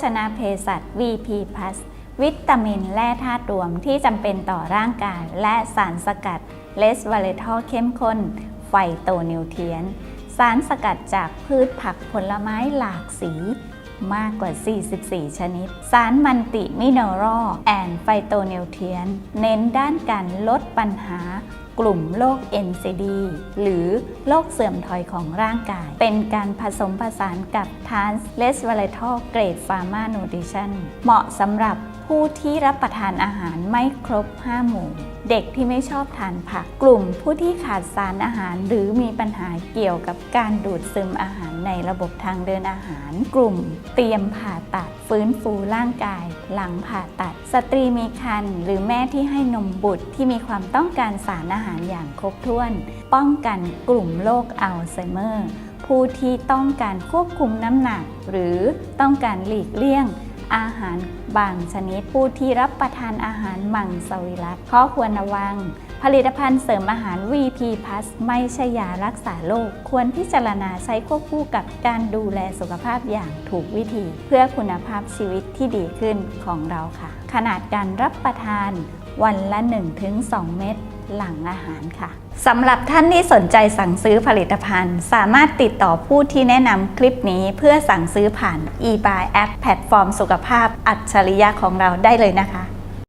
ชนาเภสัช VP Plus วิตามินและธาตุรวมที่จำเป็นต่อร่างกาย และสารสกัดเลสวาเลทอลเข้มข้น ไฟโตนิวเทียน สารสกัดจากพืชผักผลไม้หลากสี มากกว่า 44 ชนิด สารมันติมิเนอรัลแอนไฟโตนิวเทียน เน้นด้านการลดปัญหากลุ่มโรค NCD หรือโรคเสื่อมถอยของร่างกาย เป็นการผสมผสานกับทานส์เลสวาเลทอลเกรดฟาร์มานูดิชันเหมาะสำหรับ ผู้ที่รับประทานอาหารไม่ครบ 5 หมู่ เด็กที่ไม่ชอบทานผัก กลุ่มผู้ที่ขาดสารอาหาร หรือมีปัญหาเกี่ยวกับการดูดซึมอาหารในระบบทางเดินอาหาร กลุ่ม เตรียมผ่าตัดฟื้นฟูร่างกาย หลังผ่าตัด สตรีมีครรภ์หรือแม่ที่ให้นมบุตรที่มีความต้องการสารอาหารอย่างครบถ้วน ป้องกันกลุ่มโรคอัลไซเมอร์ ผู้ที่ต้องการควบคุมน้ำหนัก หรือต้องการหลีกเลี่ยง อาหารบางชนิด ผู้ที่รับประทานอาหารมังสวิรัตข้อควรระวัง ผลิตภัณฑ์เสริมอาหาร VP Plus ไม่ใช่ยารักษาโรคควรพิจารณาใช้ควบคู่กับการดูแลสุขภาพอย่างถูกวิธี เพื่อคุณภาพชีวิตที่ดีขึ้นของเราค่ะ ขนาดการรับประทานวันละ 1-2 เม็ด หลังอาหารค่ะสำหรับท่านที่สนใจสั่งซื้อผลิตภัณฑ์ สามารถติดต่อผู้ที่แนะนำคลิปนี้เพื่อสั่งซื้อผ่าน eBuy App แพลตฟอร์มสุขภาพอัจฉริยะของเราได้เลยนะคะ